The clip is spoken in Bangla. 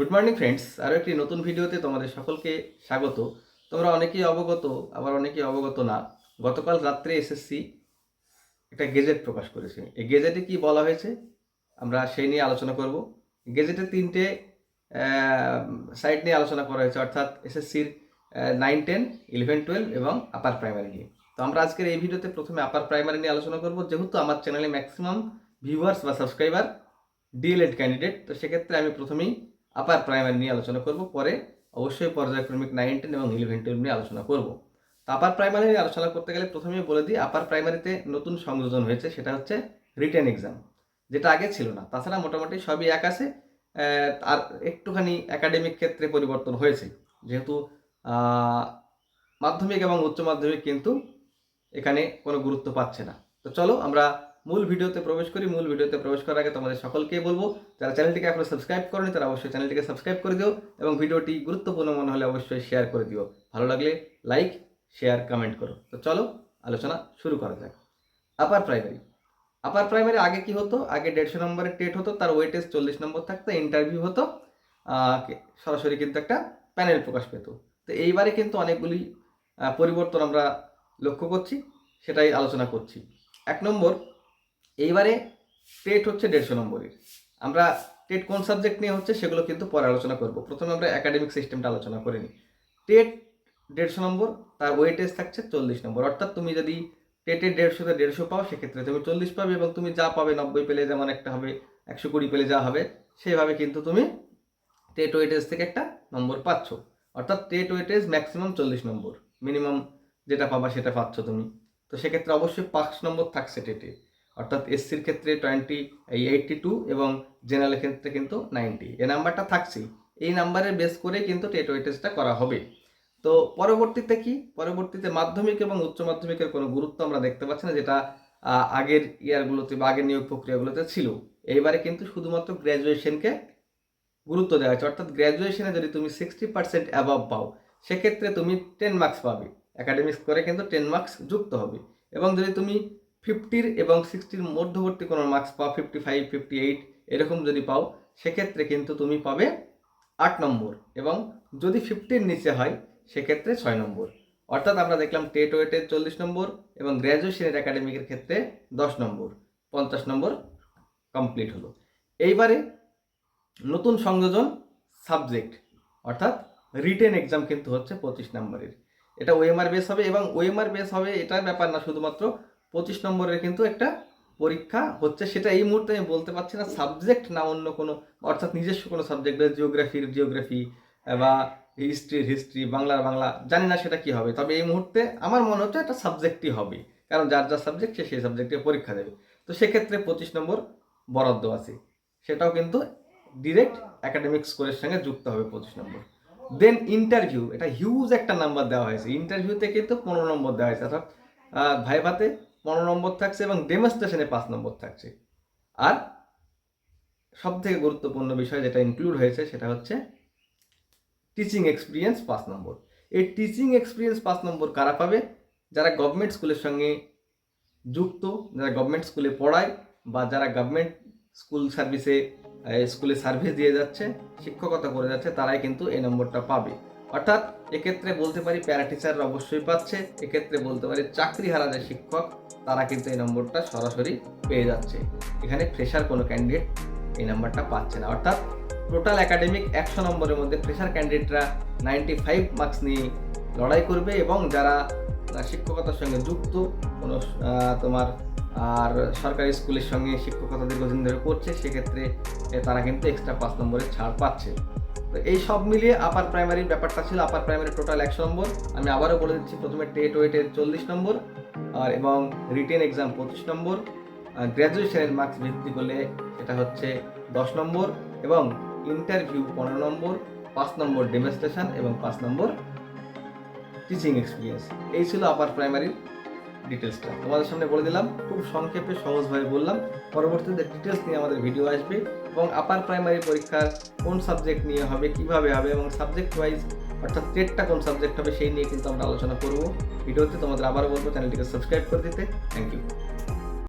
গুড মর্নিং ফ্রেন্ডস আরও একটি নতুন ভিডিওতে তোমাদের সকলকে স্বাগত। তোমরা অনেকেই অবগত, আবার অনেকেই অবগত না। গতকাল রাত্রে এসএসসি একটা গেজেট প্রকাশ করেছে। এই গেজেটে কি বলা হয়েছে? আমরা সেই নিয়ে আলোচনা করব। গেজেটে তিনটে সাইট নিয়ে আলোচনা করা হয়েছে, অর্থাৎ এসএসসির নাইন টেন ইলেভেন টুয়েলভ এবং আপার প্রাইমারি নিয়ে। তো আমরা আজকের এই ভিডিওতে প্রথমে আপার প্রাইমারি নিয়ে আলোচনা করব। যেহেতু আমার চ্যানেলে ম্যাক্সিমাম ভিউয়ার্স বা সাবস্ক্রাইবার ডিএলএড ক্যান্ডিডেট তো সেক্ষেত্রে আমি প্রথমেই আপার প্রাইমারি নিয়ে আলোচনা করব, পরে অবশ্যই পর্যায়ক্রমিক নাইন টেন এবং ইলেভেন টুয়েলভ নিয়ে আলোচনা করব। তো আপার প্রাইমারি নিয়ে আলোচনা করতে গেলে প্রথমেই বলে দিই আপার প্রাইমারিতে নতুন সংযোজন হয়েছে, সেটা হচ্ছে রিটেন এক্সাম যেটা আগে ছিল না। তাছাড়া মোটামুটি সবই এক আছে আর একটুখানি একাডেমিক ক্ষেত্রে পরিবর্তন হয়েছে। যেহেতু মাধ্যমিক এবং উচ্চ মাধ্যমিক কিন্তু এখানে কোনো গুরুত্ব পাচ্ছে না। তো চলো আমরা মূল ভিডিওতে প্রবেশ করি, মূল ভিডিওতে প্রবেশ করার আগে তোমাদের সকলকেই বলব, যারা চ্যানেলটিকে এখনও সাবস্ক্রাইব করনি তারা অবশ্যই চ্যানেলটিকে সাবস্ক্রাইব করে দিও এবং ভিডিওটি গুরুত্বপূর্ণ মনে হলে অবশ্যই শেয়ার করে দিও। ভালো লাগলে লাইক শেয়ার কমেন্ট করো। তো চলো, আলোচনা শুরু করা যাক। আপার প্রাইমারি আপার প্রাইমারি আগে কি হতো? আগে দেড়শো নম্বরের টেট হতো, তার ওয়েটেজ চল্লিশ নম্বর থাকতো ইন্টারভিউ হতো সরাসরি কিন্তু একটা প্যানেল প্রকাশ পেত। তো এইবারে কিন্তু অনেকগুলি পরিবর্তন আমরা লক্ষ্য করছি, সেটাই আলোচনা করছি। এক নম্বর এইবারে টেট হচ্ছে দেড়শো নম্বরের। আমরা টেট কোন সাবজেক্ট নিয়ে হচ্ছে সেগুলো কিন্তু পরে আলোচনা করব। প্রথমে আমরা একাডেমিক সিস্টেমটা আলোচনা করে নিই। টেট দেড়শো নম্বর, তার ওয়েটেজ থাকছে চল্লিশ নম্বর। অর্থাৎ তুমি যদি টেটে দেড়শোতে দেড়শো পাও, সেক্ষেত্রে তুমি চল্লিশ পাবে এবং তুমি যা পাবে, নব্বই পেলে যেমন একটা হবে, একশো কুড়ি পেলে যা হবে সেইভাবে কিন্তু তুমি টেট ওয়েটেজ থেকে একটা নম্বর পাচ্ছ। অর্থাৎ টেট ওয়েটেজ ম্যাক্সিমাম চল্লিশ নম্বর। মিনিমাম যেটা পাবা সেটা পাচ্ছ তুমি। তো সেক্ষেত্রে অবশ্যই পাঁচ নম্বর থাকছে টেটে অর্থাৎ এসসির ক্ষেত্রে টোয়েন্টি এই এইটটি টু এবং জেনারেলের ক্ষেত্রে কিন্তু নাইনটি এই নাম্বারটা থাকছেই। এই নাম্বারের বেস করে কিন্তু টেট ওয়েটেজটা করা হবে। তো পরবর্তীতে কি? পরবর্তীতে মাধ্যমিক এবং উচ্চ মাধ্যমিকের কোনো গুরুত্ব আমরা দেখতে পাচ্ছি না, যেটা আগের ইয়ারগুলোতে বা আগের নিয়োগ প্রক্রিয়াগুলোতে ছিল। এইবারে কিন্তু শুধুমাত্র গ্র্যাজুয়েশনকে গুরুত্ব দেওয়া হয়েছে। অর্থাৎ গ্র্যাজুয়েশনে যদি তুমি সিক্সটি পার্সেন্ট অ্যাবাভ পাও, সেক্ষেত্রে তুমি টেন মার্কস পাবে। একাডেমিক্স করে কিন্তু টেন মার্কস যুক্ত হবে। এবং যদি তুমি ফিফটির এবং সিক্সটির মধ্যবর্তী কোনো মার্কস পাও ফিফটি ফাইভ ফিফটি এইট এরকম যদি পাও, সেক্ষেত্রে কিন্তু তুমি পাবে আট নম্বর এবং যদি ফিফটির নিচে হয়, সেক্ষেত্রে ছয় নম্বর। অর্থাৎ আমরা দেখলাম টেট ওয়েটের চল্লিশ নম্বর এবং গ্র্যাজুয়েশনের একাডেমিকের ক্ষেত্রে দশ নম্বর। পঞ্চাশ নম্বর কমপ্লিট হলো। এইবারে নতুন সংযোজন সাবজেক্ট অর্থাৎ রিটেন এক্সাম কিন্তু হচ্ছে পঁচিশ নম্বরের। এটা ওএমআর বেস হবে এবং ওএমআর বেস হবে, এটার ব্যাপার না, শুধুমাত্র পঁচিশ নম্বরের কিন্তু একটা পরীক্ষা হচ্ছে, সেটা এই মুহূর্তে আমি বলতে পারছি না সাবজেক্ট না অন্য কোনো, অর্থাৎ নিজস্ব কোনো সাবজেক্ট জিওগ্রাফির জিওগ্রাফি বা হিস্ট্রির হিস্ট্রি বাংলার বাংলা, জানি না সেটা কি হবে। তবে এই মুহূর্তে আমার মনে হচ্ছে একটা সাবজেক্টই হবে, কারণ যার যার সাবজেক্ট সে সেই সাবজেক্টে পরীক্ষা দেবে। তো সেক্ষেত্রে পঁচিশ নম্বর বরাদ্দ আছে, সেটাও কিন্তু ডিরেক্ট একাডেমিক স্কোরের সঙ্গে যুক্ত হবে পঁচিশ নম্বর। দেন ইন্টারভিউ এটা হিউজ একটা নাম্বার দেওয়া হয়েছে। ইন্টারভিউতে কিন্তু পনেরো নম্বর দেওয়া হয়েছে। অর্থাৎ ভাইভাতে পনেরো নম্বর থাকছে এবং ডেমনস্ট্রেশনে পাঁচ নম্বর থাকছে। আর সব থেকে গুরুত্বপূর্ণ বিষয় যেটা ইনক্লুড হয়েছে সেটা হচ্ছে টিচিং এক্সপিরিয়েন্স পাঁচ নম্বর। এই টিচিং এক্সপিরিয়েন্স পাঁচ নম্বর কারা পাবে? যারা গভর্নমেন্ট স্কুলের সঙ্গে যুক্ত, যারা গভর্নমেন্ট স্কুলে পড়ায় বা যারা গভর্নমেন্ট স্কুল সার্ভিসে স্কুলে সার্ভিস দিয়ে যাচ্ছে, শিক্ষকতা করে যাচ্ছে, তারাই কিন্তু এই নম্বরটা পাবে। অর্থাৎ এক্ষেত্রে বলতে পারি প্যারা টিচাররা অবশ্যই পাচ্ছে, এক্ষেত্রে বলতে পারি চাকরিহারা যে শিক্ষক, তারা কিন্তু এই নম্বরটা সরাসরি পেয়ে যাচ্ছে। এখানে ফ্রেশার কোনো ক্যান্ডিডেট এই নাম্বারটা পাচ্ছে না। অর্থাৎ টোটাল একাডেমিক একশো নম্বরের মধ্যে ফ্রেশার ক্যান্ডিডেটরা নাইনটি ফাইভ মার্কস নিয়ে লড়াই করবে এবং যারা শিক্ষকতার সঙ্গে যুক্ত, কোনো তোমার, আর সরকারি স্কুলের সঙ্গে শিক্ষকতা দীর্ঘদিন ধরে করছে, সেক্ষেত্রে তারা কিন্তু এক্সট্রা পাঁচ নম্বরের ছাড় পাচ্ছে। তো এই সব মিলিয়ে আপার প্রাইমারির ব্যাপারটা ছিল আপার প্রাইমারি টোটাল একশো নম্বর। আমি আবারও বলে দিচ্ছি, প্রথমে টেট ওয়েটের চল্লিশ নম্বর, আর এবং রিটেন এক্সাম পঁচিশ নম্বর। গ্র্যাজুয়েশনের মার্কস ভিত্তি করলে এটা হচ্ছে দশ নম্বর এবং ইন্টারভিউ পনেরো নম্বর, পাঁচ নম্বর ডেমনস্ট্রেশন এবং পাঁচ নম্বর টিচিং এক্সপিরিয়েন্স এই ছিল আপার প্রাইমারির ডিটেলসটা তোমাদের সামনে বলে দিলাম, খুব সংক্ষেপে সহজভাবে বললাম। পরবর্তীতে ডিটেলস নিয়ে আমাদের ভিডিও আসবে। এবং আপার প্রাইমারি পরীক্ষার কোন সাবজেক্ট নিয়ে হবে, কীভাবে হবে এবং সাবজেক্ট ওয়াইজ অর্থাৎ টেটটা কোন সাবজেক্ট হবে, সেই নিয়ে কিন্তু আমরা আলোচনা করব। ভিডিওতে তোমাদের আবার বলব চ্যানেলটিকে সাবস্ক্রাইব করে দিতে। Thank you